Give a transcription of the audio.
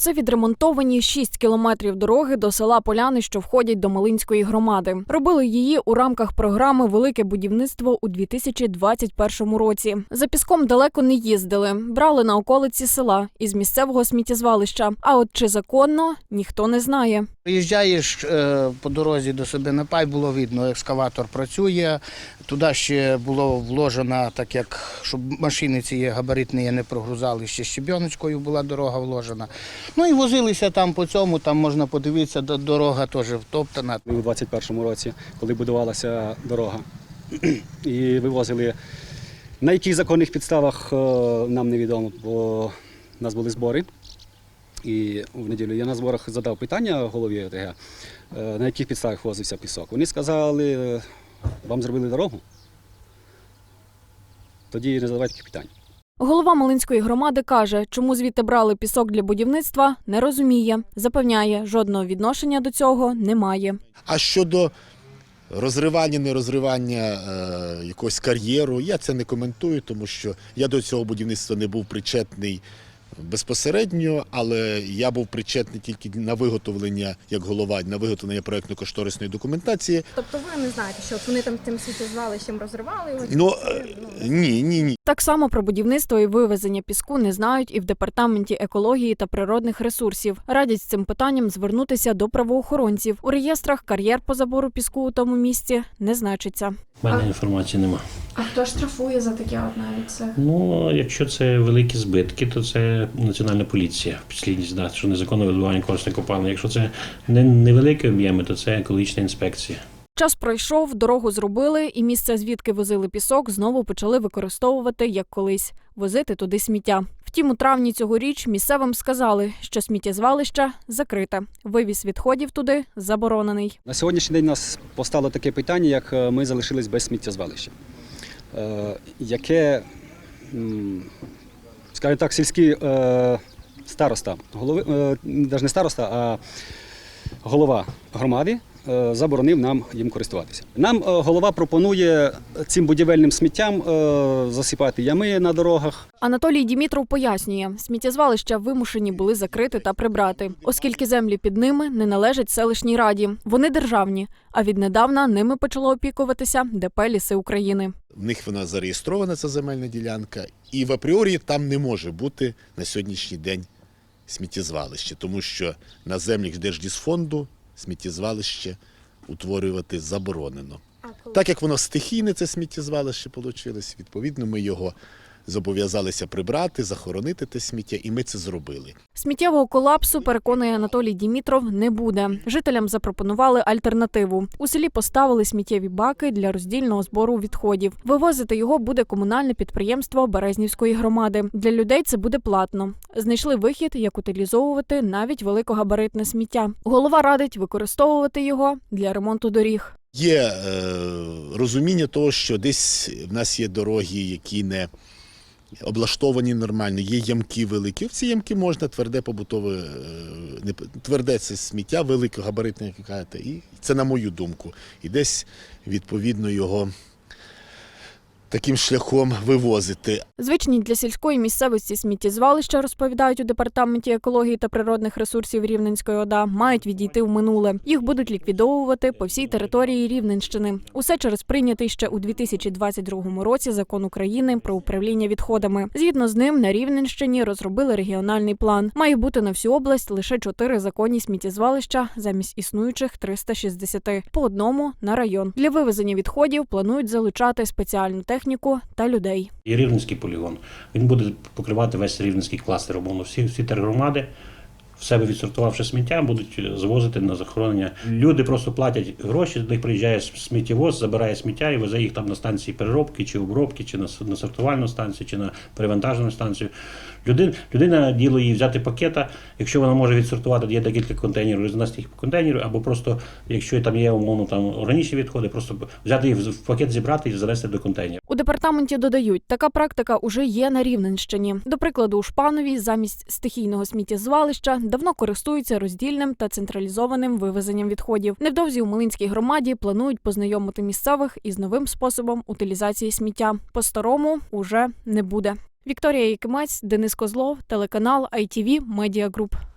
Це відремонтовані 6 кілометрів дороги до села Поляни, що входять до Малинської громади. Робили її у рамках програми Велике будівництво у 2021 році. За піском далеко не їздили, брали на околиці села із місцевого сміттєзвалища. А от чи законно ніхто не знає. Приїжджаєш е, по дорозі до себе на пай, було видно, екскаватор працює. Туди ще було вложено, так як щоб машини ці габаритні не прогрузали, ще щебіночкою була дорога вложена. Ну і возилися там по цьому, там можна подивитися, дорога теж втоптана. у 21-му році, коли будувалася дорога. І вивозили. На яких законних підставах е, нам невідомо, бо в нас були збори. І в неділю я на зборах задав питання голові ОТГ, е, на яких підставах возився пісок. Вони сказали, вам зробили дорогу. Тоді не задавайте таких питань. Голова Малинської громади каже, чому звідти брали пісок для будівництва, не розуміє. Запевняє, жодного відношення до цього немає. А щодо розривання, нерозривання е, якогось кар'єру, я це не коментую, тому що я до цього будівництва не був причетний безпосередньо, але я був причетний тільки на виготовлення, як голова, на виготовлення проєктно-кошторисної документації. Тобто ви не знаєте, що вони там тим сміттєзвалищем розривали його? Ну е, ні, ні, ні. Так само про будівництво і вивезення піску не знають і в департаменті екології та природних ресурсів. Радять з цим питанням звернутися до правоохоронців. У реєстрах кар'єр по забору піску у тому місці не значиться. У мене інформації нема. А хто штрафує за таке от навіть це? Ну, якщо це великі збитки, то це національна поліція, підслідність, да, що незаконне видобування корисних копалин. Якщо це не невеликі об'єми, то це екологічна інспекція. Час пройшов, дорогу зробили, і місце, звідки возили пісок, знову почали використовувати як колись возити туди сміття. Втім, у травні цьогоріч місцевим сказали, що сміттєзвалище закрите. Вивіз відходів туди заборонений. На сьогоднішній день у нас постало таке питання, як е, ми залишились без сміттєзвалища, е, яке, скажімо так, сільський е, староста, голови, е, навіть не староста, а голова громади заборонив нам їм користуватися. Нам е, голова пропонує цим будівельним сміттям е, засипати ями на дорогах, Анатолій Дімітров пояснює, сміттєзвалища вимушені були закрити та прибрати, оскільки землі під ними не належать селищній раді. Вони державні, а віднедавна ними почало опікуватися ДП «Ліси України. В них вона зареєстрована, ця земельна ділянка, і в апріорі там не може бути на сьогоднішній день сміттєзвалище, тому що на землях Держлісфонду сміттєзвалище утворювати заборонено. Так як воно стихійне, це сміттєзвалище вийшло, відповідно, ми його зобов'язалися прибрати, захоронити те сміття, і ми це зробили. Сміттєвого колапсу, переконує Анатолій Дімітров, не буде. Жителям запропонували альтернативу. У селі поставили сміттєві баки для роздільного збору відходів. Вивозити його буде комунальне підприємство Березнівської громади. Для людей це буде платно. Знайшли вихід, як утилізовувати навіть великогабаритне сміття. Голова радить використовувати його для ремонту доріг. Є е, розуміння того, що десь в нас є дороги, які не облаштовані нормально, є ямки великі. В ці ямки можна тверде побутове, е, не тверде це сміття, великогабаритне, як кажете, і це на мою думку. І десь відповідно його таким шляхом вивозити. Звичні для сільської місцевості сміттєзвалища, розповідають у департаменті екології та природних ресурсів Рівненської ОДА, мають відійти в минуле. Їх будуть ліквідовувати по всій території Рівненщини. Усе через прийнятий ще у 2022 році закон України про управління відходами. Згідно з ним, на Рівненщині розробили регіональний план. Має бути на всю область лише чотири законні сміттєзвалища замість існуючих 360, по одному на район. Для вивезення відходів планують залучати спеціальну техніку та людей. І рівненський полігон. Він буде покривати весь рівненський кластер. Умовно, всі, всі тергромади, в себе відсортувавши сміття, будуть звозити на захоронення. Люди просто платять гроші, до них приїжджає сміттєвоз, забирає сміття і везе їх там на станції переробки чи обробки, чи на, на сортувальну станцію, чи на перевантажену станцію. Людина, людина діло їй взяти пакета, якщо вона може відсортувати, є декілька контейнерів, рознести їх по контейнеру, або просто, якщо там є умовно там органічні відходи, просто взяти їх в пакет, зібрати і занести до контейнера. У департаменті додають, така практика уже є на Рівненщині. До прикладу, у Шпанові замість стихійного сміттєзвалища давно користуються роздільним та централізованим вивезенням відходів. Невдовзі у Милинській громаді планують познайомити місцевих із новим способом утилізації сміття. По-старому уже не буде. Вікторія Якимець, Денис Козлов, телеканал ITV Media Group.